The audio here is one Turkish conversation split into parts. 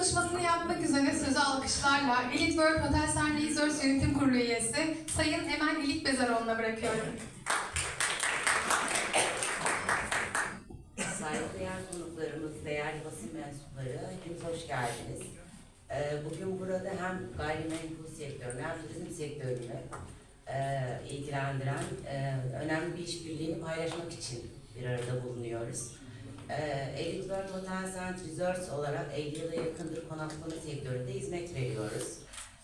konuşmasını yapmak üzere sözü alkışlarla Elite World Hotel San Resorts Yönetim Kurulu üyesi Sayın Emel İlik Bezaroğlu'na bırakıyorum. Saygıdeğer konuklarımız, değerli basın mensupları, hepiniz hoş geldiniz. Ee, Bugün burada hem gayrimenkul sektörünü hem turizm sektörünü e, ilgilendiren e, önemli bir işbirliğini paylaşmak için bir arada bulunuyoruz. Elite World Hotels and Resorts olarak 50 yıla yakındır konaklama sektöründe hizmet veriyoruz.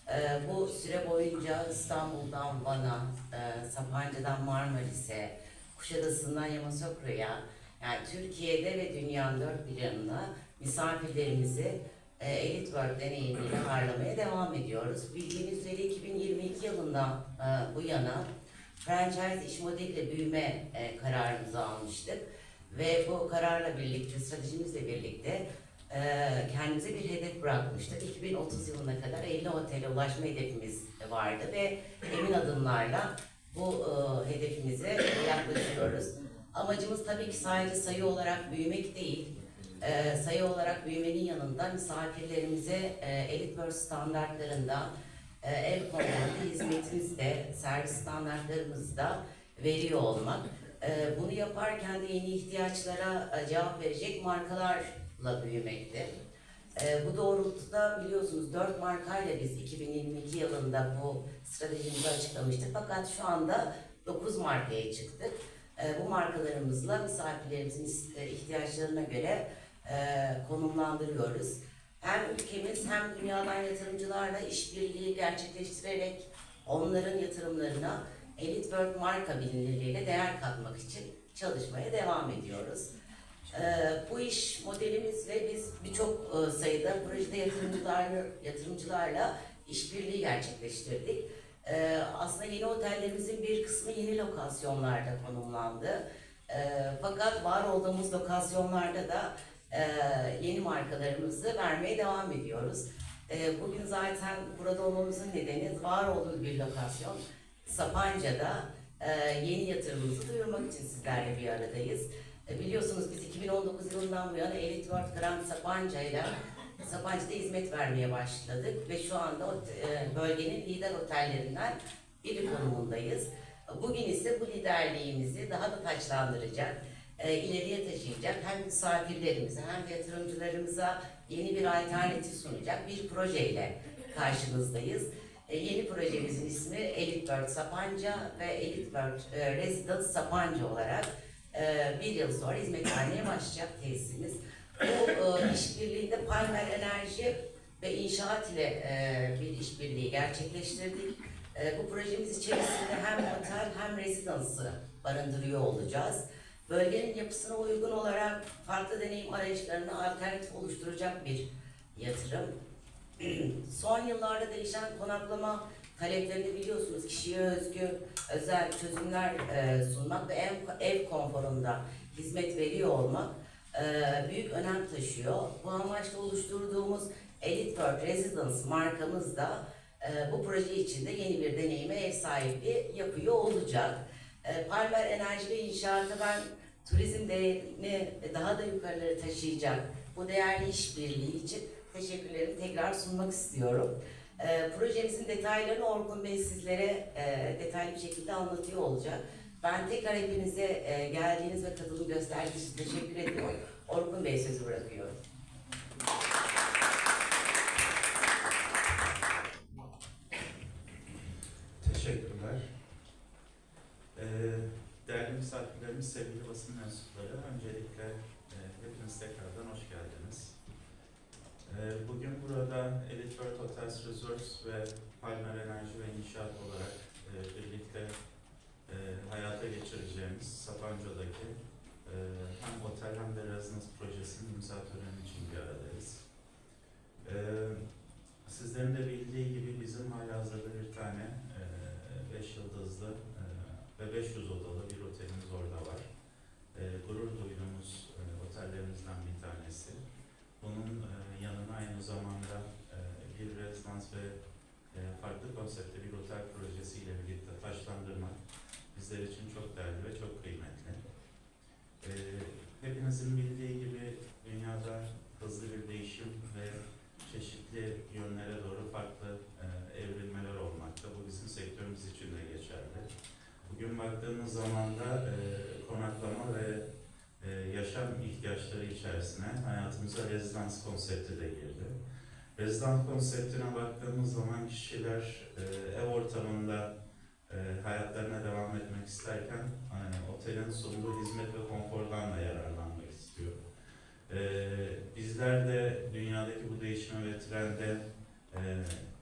Ee, Bu süre boyunca İstanbul'dan Van'a, e, Sapanca'dan Marmaris'e, Kuşadası'ndan Yamoussoukro'ya, yani Türkiye'de ve dünyanın dört bir yanına misafirlerimizi e, Elite World deneyimiyle ağırlamaya devam ediyoruz. Bildiğiniz üzere 2022 yılından e, bu yana franchise iş modeliyle büyüme e, kararımızı almıştık. Ve bu kararla birlikte, stratejimizle birlikte e, kendimize bir hedef bırakmıştık. 2030 yılına kadar 50 otele ulaşma hedefimiz vardı ve emin adımlarla bu e, hedefimize yaklaşıyoruz. Amacımız tabii ki sadece sayı olarak büyümek değil, e, sayı olarak büyümenin yanında misafirlerimize e, Elite World standartlarında e, ev konforlu hizmetimizde, servis standartlarımızda veriyor olmak. E, bunu yaparken de yeni ihtiyaçlara e, cevap verecek markalarla büyümekte. E, bu doğrultuda biliyorsunuz dört markayla biz 2022 yılında bu stratejimizi açıklamıştık. Fakat şu anda 9 markaya çıktık. E, bu markalarımızla misafirlerimizin is- e, ihtiyaçlarına göre e, konumlandırıyoruz. Hem ülkemiz hem dünyadan yatırımcılarla işbirliği gerçekleştirerek onların yatırımlarına Elite marka bilinirliğiyle değer katmak için çalışmaya devam ediyoruz. E, bu iş modelimizle biz birçok e, sayıda projede yatırımcılarla, yatırımcılarla işbirliği gerçekleştirdik. Ee, aslında yeni otellerimizin bir kısmı yeni lokasyonlarda konumlandı. Ee, fakat var olduğumuz lokasyonlarda da e, yeni markalarımızı vermeye devam ediyoruz. Ee, bugün zaten burada olmamızın nedeni var olduğu bir lokasyon. Sapanca'da e, yeni yatırımımızı duyurmak için sizlerle bir aradayız. E, biliyorsunuz biz 2019 yılından bu yana Elite World Grand Sapanca'yla Sapanca'da hizmet vermeye başladık ve şu anda e, bölgenin lider otellerinden biri konumundayız. Bugün ise bu liderliğimizi daha da taçlandıracak, e, ileriye taşıyacak hem misafirlerimize hem de yatırımcılarımıza yeni bir alternatif sunacak bir projeyle karşınızdayız. E, yeni projemizin ismi Elite World Sapanca ve Elite World e, Residence Sapanca olarak e, bir yıl sonra hizmet vermeye başlayacak tesisimiz. Bu işbirliğinde Palmer Enerji ve İnşaat ile bir işbirliği gerçekleştirdik. Bu projemiz içerisinde hem otel hem rezidansı barındırıyor olacağız. Bölgenin yapısına uygun olarak farklı deneyim arayışlarına alternatif oluşturacak bir yatırım. Son yıllarda değişen konaklama taleplerini biliyorsunuz kişiye özgü özel çözümler e, sunmak ve ev, ev konforunda hizmet veriyor olmak e, büyük önem taşıyor. Bu amaçla oluşturduğumuz Elite World Residence markamız da e, bu proje içinde yeni bir deneyime ev sahipliği yapıyor olacak. E, Palmer Enerji ve İnşaat'a ben turizm değerini daha da yukarılara taşıyacak bu değerli işbirliği için teşekkürlerimi tekrar sunmak istiyorum. E, projemizin detaylarını Orkun Bey sizlere e, detaylı bir şekilde anlatıyor olacak. Ben tekrar hepinize e, geldiğiniz ve katılım gösterdiğiniz için teşekkür ediyorum. Orkun Bey sözü bırakıyorum. Teşekkürler. Ee, değerli misafirlerimiz, sevgili basın mensupları, öncelikle e, hepiniz tekrardan hoş geldiniz. Ee, bugün burada Elite World Resorts ve Palmer Enerji ve İnşaat olarak e, birlikte e, hayata geçireceğimiz Sapanca'daki e, hem otel hem de residence projesinin imza töreni için bir aradayız. Ee, Sizlerin de bildiği gibi bizim halihazırda bir tane 5 yıldızlı e, ve 500 odalı bir otelimiz orada var. E, gurur duyduğumuz e, otellerimizden bir tanesi. Bunun e, yanına aynı zamanda e, bir rezidans ve e, farklı konseptli bir otel projesiyle birlikte taşlandırmak bizler için çok değerli ve çok kıymetli. E, hepinizin bildiği gibi dünyada hızlı bir değişim ve çeşitli yönlere doğru farklı e, evrilmeler olmakta. Bu bizim sektörümüz için de geçerli. Bugün baktığımız zaman da e, konaklama ve e, yaşam ihtiyaçları içerisine hayatımıza rezidans konsepti de girdi. Rezidans konseptine baktığımız zaman kişiler e, ev ortamında e, hayatlarına devam etmek isterken e, otelin sunduğu hizmet ve konfordan da yararlanmak istiyor. E, bizler de dünyadaki bu değişime ve trende e,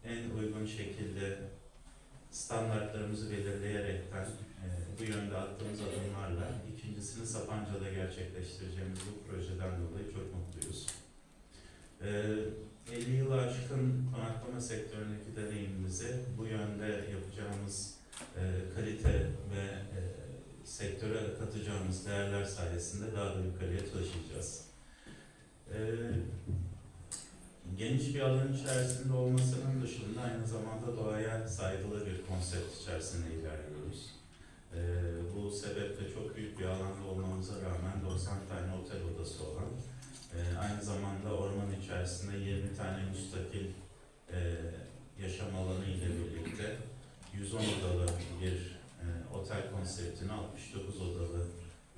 en uygun şekilde standartlarımızı belirleyerekten bu yönde attığımız adımlarla ikincisini Sapanca'da gerçekleştireceğimiz bu projeden dolayı çok mutluyuz. E, 50 yılı aşkın konaklama sektöründeki deneyimimizi bu yönde yapacağımız e, kalite ve e, sektöre katacağımız değerler sayesinde daha da yukarıya taşıyacağız. E, geniş bir alan içerisinde olmasının dışında aynı zamanda doğaya saygılı bir konsept içerisinde ilerliyoruz. E, bu sebeple çok büyük bir alanda olmamıza rağmen 90 tane otel odası olan, e, aynı zamanda orman içerisinde 20 tane müstakil e, yaşam alanı ile birlikte 110 odalı bir e, otel konseptini 69 odalı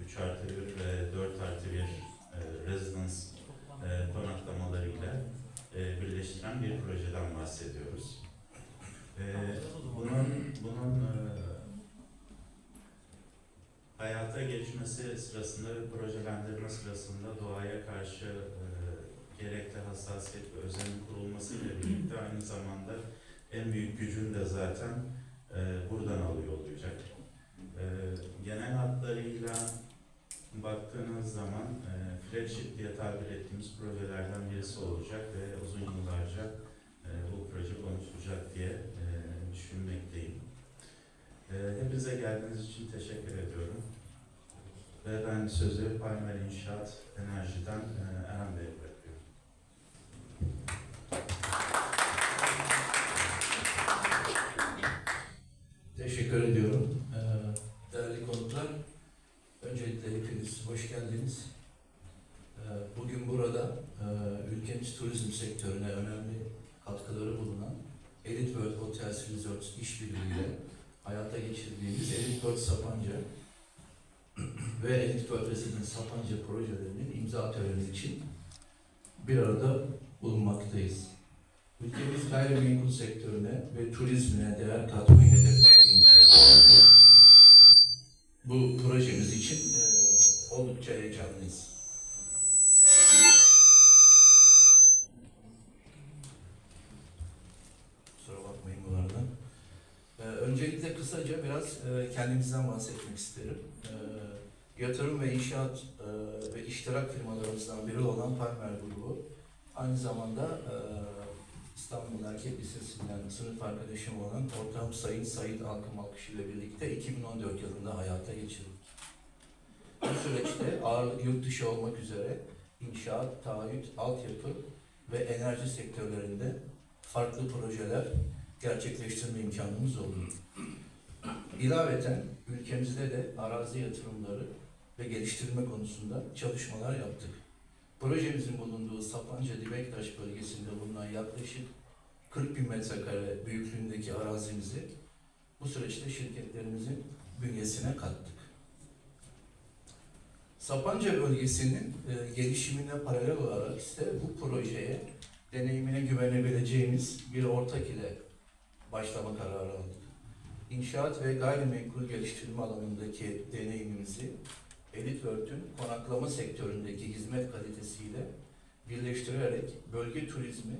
3 artı 1 ve 4 artı 1 e, residence e, konaklamalarıyla e, birleştiren bir projeden bahsediyoruz. E, bunun bunun e, hayata geçmesi sırasında ve projelendirme sırasında doğaya karşı e, gerekli hassasiyet ve özenin kurulmasıyla birlikte aynı zamanda en büyük gücün de zaten e, buradan alıyor olacak. E, genel hatlarıyla baktığınız zaman e, flagship diye tabir ettiğimiz projelerden birisi olacak ve uzun yıllarca e, bu proje konuşulacak diye e, düşünmekteyim. E, hepinize geldiğiniz için teşekkür ediyorum. Ve ben sözü Palmer İnşaat Enerji'den e, Erhan Bey'e bırakıyorum. Teşekkür ediyorum. Ee, Değerli konuklar, öncelikle hepiniz hoş geldiniz. Ee, Bugün burada e, ülkemiz turizm sektörüne önemli katkıları bulunan Elite World Hotels Resorts işbirliğiyle hayata geçirdiğimiz Elite World Sapanca ve World Residence Sapanca projelerinin imza töreni için bir arada bulunmaktayız. Ülkemiz gayrimenkul sektörüne ve turizmine değer katmayı hedeflediğimiz bu projemiz için e, oldukça heyecanlıyız. Kusura bakmayın bu arada. E, öncelikle kısaca biraz e, kendimizden bahsetmek isterim. E, yatırım ve inşaat e, ve iştirak firmalarımızdan biri olan Palmer Grubu aynı zamanda e, İstanbul Erkek Lisesi'nden sınıf arkadaşım olan ortağım Sayın Sayın Alkım Alkış ile birlikte 2014 yılında hayata geçirdik. Bu süreçte ağırlık yurt dışı olmak üzere inşaat, taahhüt, altyapı ve enerji sektörlerinde farklı projeler gerçekleştirme imkanımız oldu. İlaveten ülkemizde de arazi yatırımları ve geliştirme konusunda çalışmalar yaptık. Projemizin bulunduğu Sapanca Dibektaş bölgesinde bulunan yaklaşık 40 bin metrekare büyüklüğündeki arazimizi bu süreçte şirketlerimizin bünyesine kattık. Sapanca bölgesinin e, gelişimine paralel olarak ise bu projeye deneyimine güvenebileceğimiz bir ortak ile başlama kararı aldık. İnşaat ve gayrimenkul geliştirme alanındaki deneyimimizi Elite World'ün konaklama sektöründeki hizmet kalitesiyle birleştirerek bölge turizmi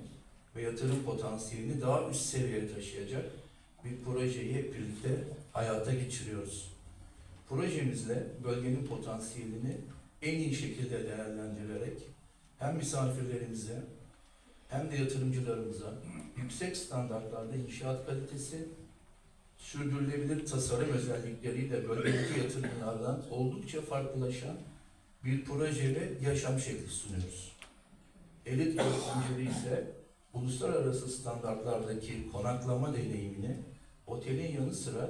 ve yatırım potansiyelini daha üst seviyeye taşıyacak bir projeyi hep birlikte hayata geçiriyoruz. Projemizle bölgenin potansiyelini en iyi şekilde değerlendirerek hem misafirlerimize hem de yatırımcılarımıza yüksek standartlarda inşaat kalitesi, sürdürülebilir tasarım özellikleriyle bölgedeki yatırımlardan oldukça farklılaşan bir proje ve yaşam şekli sunuyoruz. Elit yönetimcileri ise uluslararası standartlardaki konaklama deneyimini otelin yanı sıra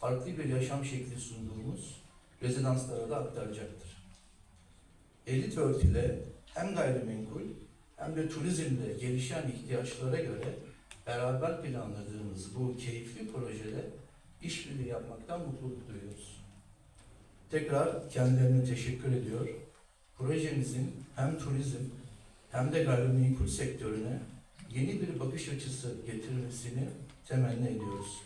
farklı bir yaşam şekli sunduğumuz rezidanslara da aktaracaktır. Elit ile hem gayrimenkul hem de turizmde gelişen ihtiyaçlara göre beraber planladığımız bu keyifli projede işbirliği yapmaktan mutluluk duyuyoruz. Tekrar kendilerine teşekkür ediyor. Projemizin hem turizm hem de gayrimenkul sektörüne yeni bir bakış açısı getirmesini temenni ediyoruz.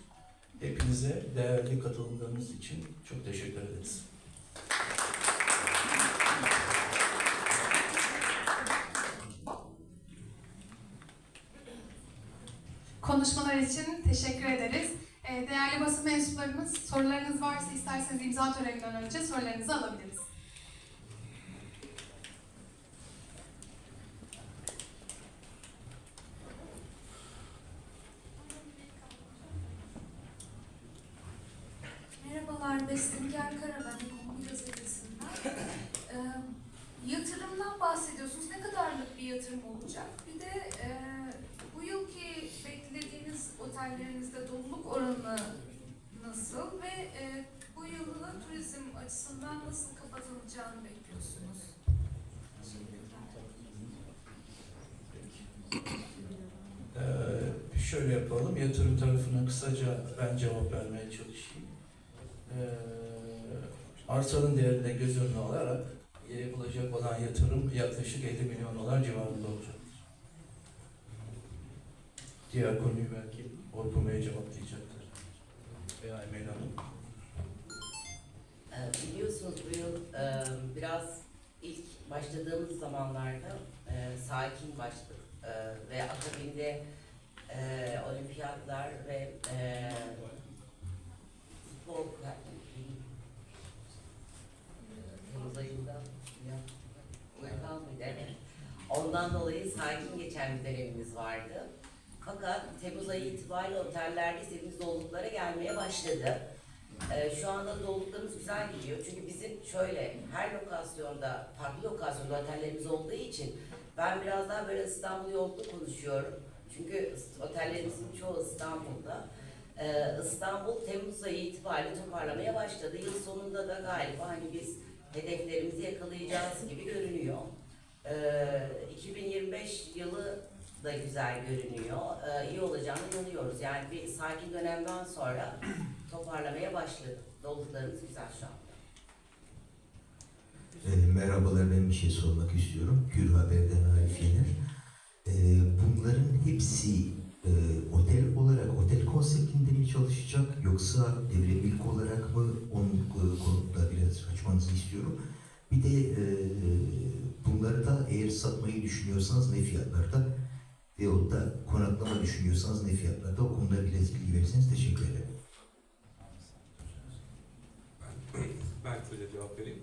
Hepinize değerli katılımlarınız için çok teşekkür ederiz. Konuşmalar için teşekkür ederiz. Ee, Değerli basın mensuplarımız, sorularınız varsa isterseniz imza töreninden önce sorularınızı alabiliriz. Merhabalar, Bestinger Kara, ben Ekonomi Gazetesi'nden. Ee, yatırımdan bahsediyorsunuz. Ne kadarlık bir yatırım olacak? Bir de e, otellerinizde doluluk oranı nasıl ve e, bu yılın turizm açısından nasıl kapatılacağını bekliyorsunuz? Ee, şöyle yapalım, yatırım tarafına kısaca ben cevap vermeye çalışayım. Ee, arsanın değerine göz önüne alarak yapılacak olan yatırım yaklaşık 50 milyon dolar civarında olacaktır. Diğer konuyu belki Bey cevaplayacaktır. Veya Emel Hanım. Ee, Biliyorsunuz bu yıl e, biraz ilk başladığımız zamanlarda e, sakin başladık E, ve akabinde e, olimpiyatlar ve e, futbol Temmuz ayında. Ondan dolayı sakin geçen bir dönemimiz vardı. Fakat Temmuz ayı itibariyle otellerde istediğimiz doluluklara gelmeye başladı. Ee, şu anda doluluklarımız güzel gidiyor. Çünkü bizim şöyle her lokasyonda, farklı lokasyonda otellerimiz olduğu için ben biraz daha böyle İstanbul yolda konuşuyorum. Çünkü otellerimizin çoğu İstanbul'da. Ee, İstanbul Temmuz ayı itibariyle toparlamaya başladı. Yıl sonunda da galiba hani biz hedeflerimizi yakalayacağız gibi görünüyor. Ee, 2025 yılı da güzel görünüyor. Ee, iyi olacağını inanıyoruz. Yani bir sakin dönemden sonra toparlamaya başladı. Doluluklarımız güzel şu anda. E, merhabalar, ben bir şey sormak istiyorum. Gür Haber'den Arif Yener. E, bunların hepsi e, otel olarak, otel konseptinde mi çalışacak yoksa devrelik olarak mı? Onun e, konusunda biraz açmanızı istiyorum. Bir de e, bunları da eğer satmayı düşünüyorsanız ne fiyatlarda veyahut da konaklama düşünüyorsanız ne fiyatlarda o konuda biraz bilgi verirseniz teşekkür ederim. Ben kısaca cevap vereyim.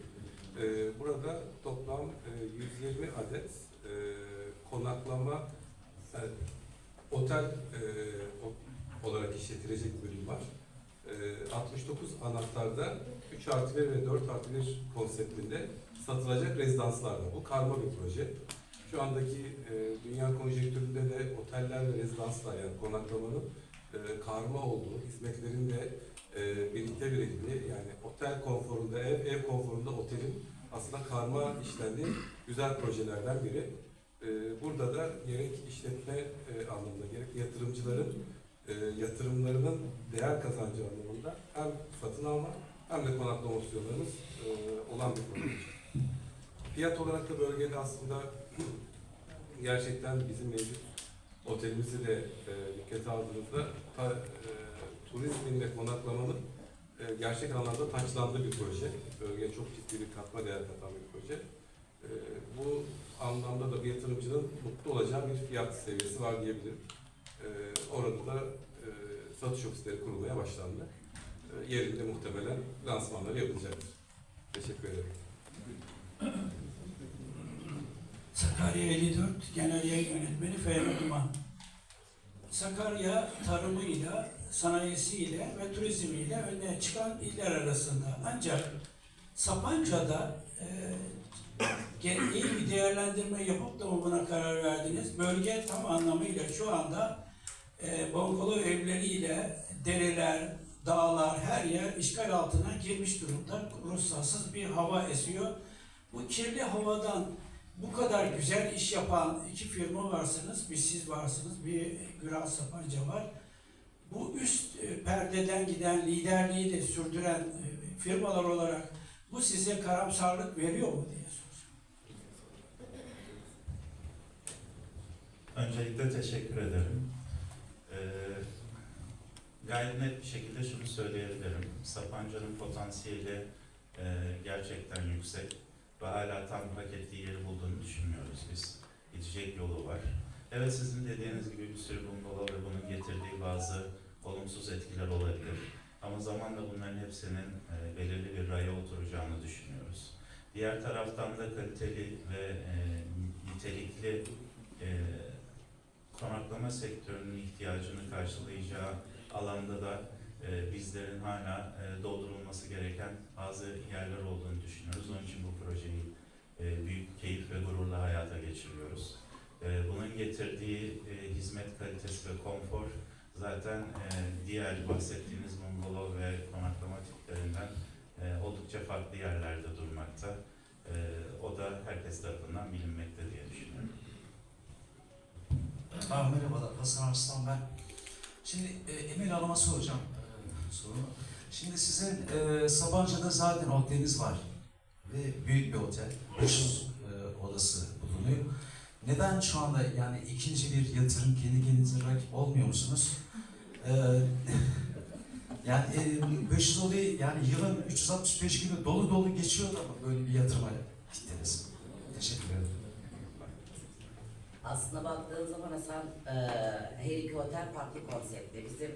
Ee, burada toplam e, 120 adet e, konaklama yani otel e, olarak işletilecek bölüm var. E, 69 anahtarda 3 artı 1 ve 4 artı 1 konseptinde satılacak rezidanslar var. Bu karma bir proje. Şu andaki e, dünya konjektüründe de oteller ve rezidanslar yani konaklamanın e, karma olduğu, hizmetlerin de e, birlikte verildiği yani otel konforunda ev, ev konforunda otelin aslında karma işlendiği güzel projelerden biri. E, burada da gerek işletme e, anlamında gerek yatırımcıların e, yatırımlarının değer kazancı anlamında hem satın alma hem de konaklama opsiyonlarımız e, olan bir proje. Fiyat olarak da bölgede aslında gerçekten bizim mevcut otelimizi de e, dikkate aldığımızda ta, e, turizmin ve konaklamanın e, gerçek anlamda taçlandığı bir proje. Bölgeye çok ciddi bir katma değer katan bir proje. E, bu anlamda da bir yatırımcının mutlu olacağı bir fiyat seviyesi var diyebilirim. E, orada da e, satış ofisleri kurulmaya başlandı. E, yerinde muhtemelen lansmanları yapılacaktır. Teşekkür ederim. Sakarya 54 Genel Yayın Yönetmeni Fehmi Duman. Sakarya tarımıyla, sanayisiyle ve turizmiyle öne çıkan iller arasında. Ancak Sapanca'da e, iyi bir değerlendirme yapıp da buna karar verdiniz. Bölge tam anlamıyla şu anda e, bungalow evleriyle dereler, dağlar, her yer işgal altına girmiş durumda. Ruhsatsız bir hava esiyor. Bu kirli havadan bu kadar güzel iş yapan iki firma varsınız, bir siz varsınız, bir Güral Sapanca var. Bu üst e, perdeden giden liderliği de sürdüren e, firmalar olarak bu size karamsarlık veriyor mu diye sorsam. Öncelikle teşekkür ederim. Ee, gayet net bir şekilde şunu söyleyebilirim. Sapanca'nın potansiyeli e, gerçekten yüksek ve hala tam hak ettiği yeri bulduğunu düşünmüyoruz biz. Gidecek yolu var. Evet sizin dediğiniz gibi bir sürü bungalov ve bunun getirdiği bazı olumsuz etkiler olabilir. Ama zamanla bunların hepsinin e, belirli bir raya oturacağını düşünüyoruz. Diğer taraftan da kaliteli ve e, nitelikli e, konaklama sektörünün ihtiyacını karşılayacağı alanda da e, bizlerin hala e, doldurulması gereken bazı yerler olduğunu düşünüyoruz. Onun için bu projeyi e, büyük keyif ve gururla hayata geçiriyoruz. Bunun getirdiği hizmet kalitesi ve konfor zaten diğer bahsettiğiniz bungalov ve konaklama tiplerinden oldukça farklı yerlerde durmakta. O da herkes tarafından bilinmekte diye düşünüyorum. Aa, merhabalar, Hasan Arslan ben. Şimdi e, Emel Hanım'a soracağım sorumu. Şimdi sizin e, Sabancı'da zaten oteliniz var ve büyük bir otel, 500 e, odası bulunuyor. Neden şu anda yani ikinci bir yatırım kendi kendinize rakip olmuyor musunuz? E, yani e, 500 odayı yani yılın 365 günü dolu dolu geçiyor ama böyle bir yatırıma gittiniz. Teşekkür ederim. Aslında baktığın zaman Hasan, e, her iki otel farklı konseptli. Bizim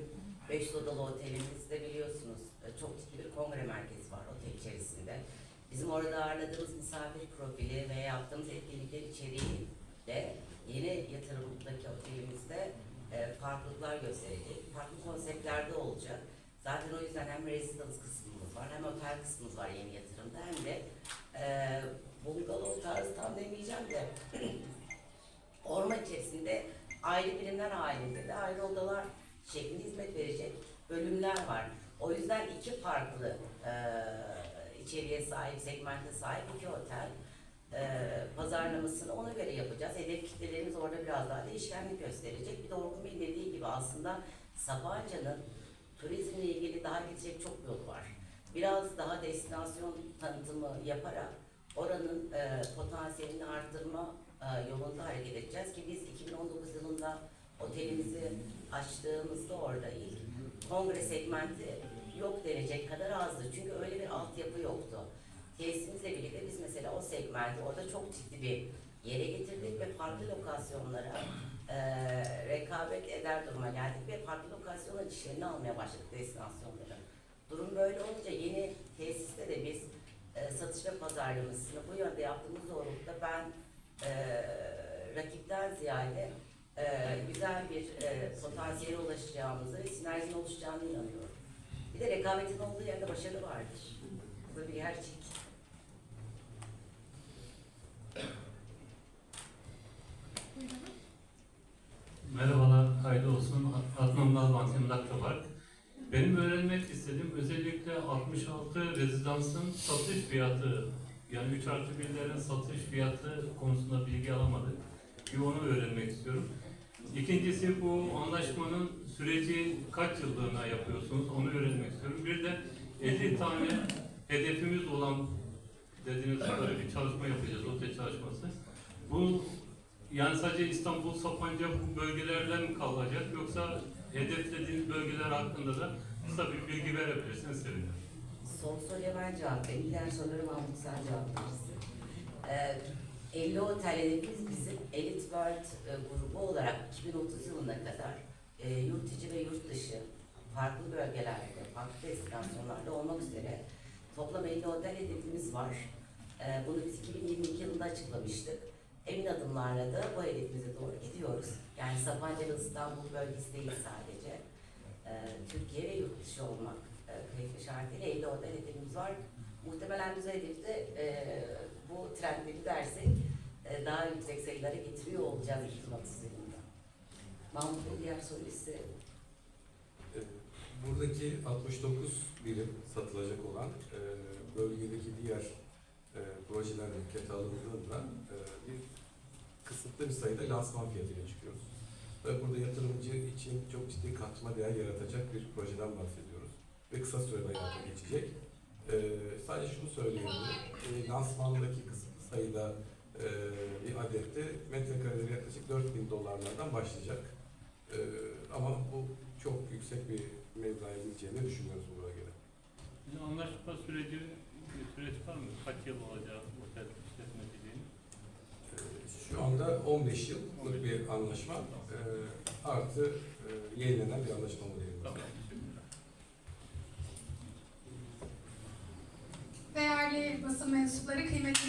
5 odalı otelimizde biliyorsunuz e, çok ciddi bir kongre merkezi var otel içerisinde. Bizim orada ağırladığımız misafir profili ve yaptığımız etkinlikler içeriğiyle yeni yatırımdaki otelimizde e, farklılıklar gösterecek. Farklı konseptlerde olacak. Zaten o yüzden hem residence kısmımız var hem otel kısmımız var yeni yatırımda hem de e, bungalov tarzı tam demeyeceğim de orman içerisinde ayrı birimler halinde de ayrı odalar şeklinde hizmet verecek bölümler var. O yüzden iki farklı e, içeriğe sahip, segmente sahip iki otel e, pazarlamasını ona göre yapacağız. Hedef kitlelerimiz orada biraz daha değişkenlik gösterecek. Bir de Orkun Bey'in dediği gibi aslında Sapanca'nın turizmle ilgili daha gidecek çok yol var. Biraz daha destinasyon tanıtımı yaparak oranın e, potansiyelini arttırma e, yolunda hareket edeceğiz ki biz 2019 yılında otelimizi açtığımızda orada ilk kongre segmenti yok denecek kadar azdı. Çünkü öyle bir altyapı yoktu. Tesisimizle birlikte biz mesela o segmenti orada çok ciddi bir yere getirdik ve farklı lokasyonlara e, rekabet eder duruma geldik ve farklı lokasyonlar işlerini almaya başladık destinasyonları. Durum böyle olunca yeni tesiste de biz e, satış ve pazarlamasını bu yönde yaptığımız doğrultuda ben e, rakipten ziyade e, güzel bir e, potansiyele ulaşacağımızı ve sinerjinin oluşacağını inanıyorum. Bir de rekabetin olduğu yerde başarı vardır. Bu da bir gerçek. Merhabalar, hayırlı olsun. Adnan Nalban, Emlak Tabak. Benim öğrenmek istediğim özellikle 66 rezidansın satış fiyatı, yani 3 artı 1'lerin satış fiyatı konusunda bilgi alamadık. Bir onu öğrenmek istiyorum. İkincisi bu anlaşmanın süreci kaç yıllığına yapıyorsunuz onu öğrenmek istiyorum. Bir de 50 tane hedefimiz olan dediğiniz böyle bir çalışma yapacağız, otel çalışması. Bu yani sadece İstanbul, Sapanca bu bölgelerden mi kalacak yoksa hedeflediğiniz bölgeler hakkında da kısa bir bilgi verebilirseniz sevinirim. Son soruya ben cevap vereyim. Diğer soruları Mahmut sen cevap verirsin. Ee, 50 otel hedefimiz bizim Elite World e, grubu olarak 2030 yılına kadar e, yurt içi ve yurt dışı farklı bölgelerde, farklı destinasyonlarda olmak üzere toplam 50 otel hedefimiz var. Ee, bunu biz 2022 yılında açıklamıştık. Emin adımlarla da bu hedefimize doğru gidiyoruz. Yani Sapanca ve İstanbul bölgesi değil sadece. Ee, Türkiye ve yurt dışı olmak e, kayıtlı şartıyla 50 otel hedefimiz var. Muhtemelen biz hedefte e, bu trendleri dersek e, daha yüksek sayılara getiriyor olacağız 2030 yılında. Mahmut Bey diğer size E, Buradaki 69 birim satılacak olan e, bölgedeki diğer e, projeler dikkate alındığında e, bir kısıtlı bir sayıda lansman fiyatıyla çıkıyoruz. Ve burada yatırımcı için çok ciddi katma değer yaratacak bir projeden bahsediyoruz. Ve kısa sürede hayata geçecek. E, sadece şunu söyleyebilirim. E, lansmandaki kısıtlı sayıda e, bir adette metrekareleri yaklaşık 4000 dolarlardan başlayacak. E, ama bu çok yüksek bir mevlaya gideceğini düşünüyoruz bu bölgede. Yani anlaşma süreci bir süreç var mı? Kaç yıl olacak otel işletmeciliğin? E, şu anda 15 yıllık bir anlaşma e, artı e, yenilenen bir anlaşma modeli. Tamam. Değerli basın mensupları, kıymetli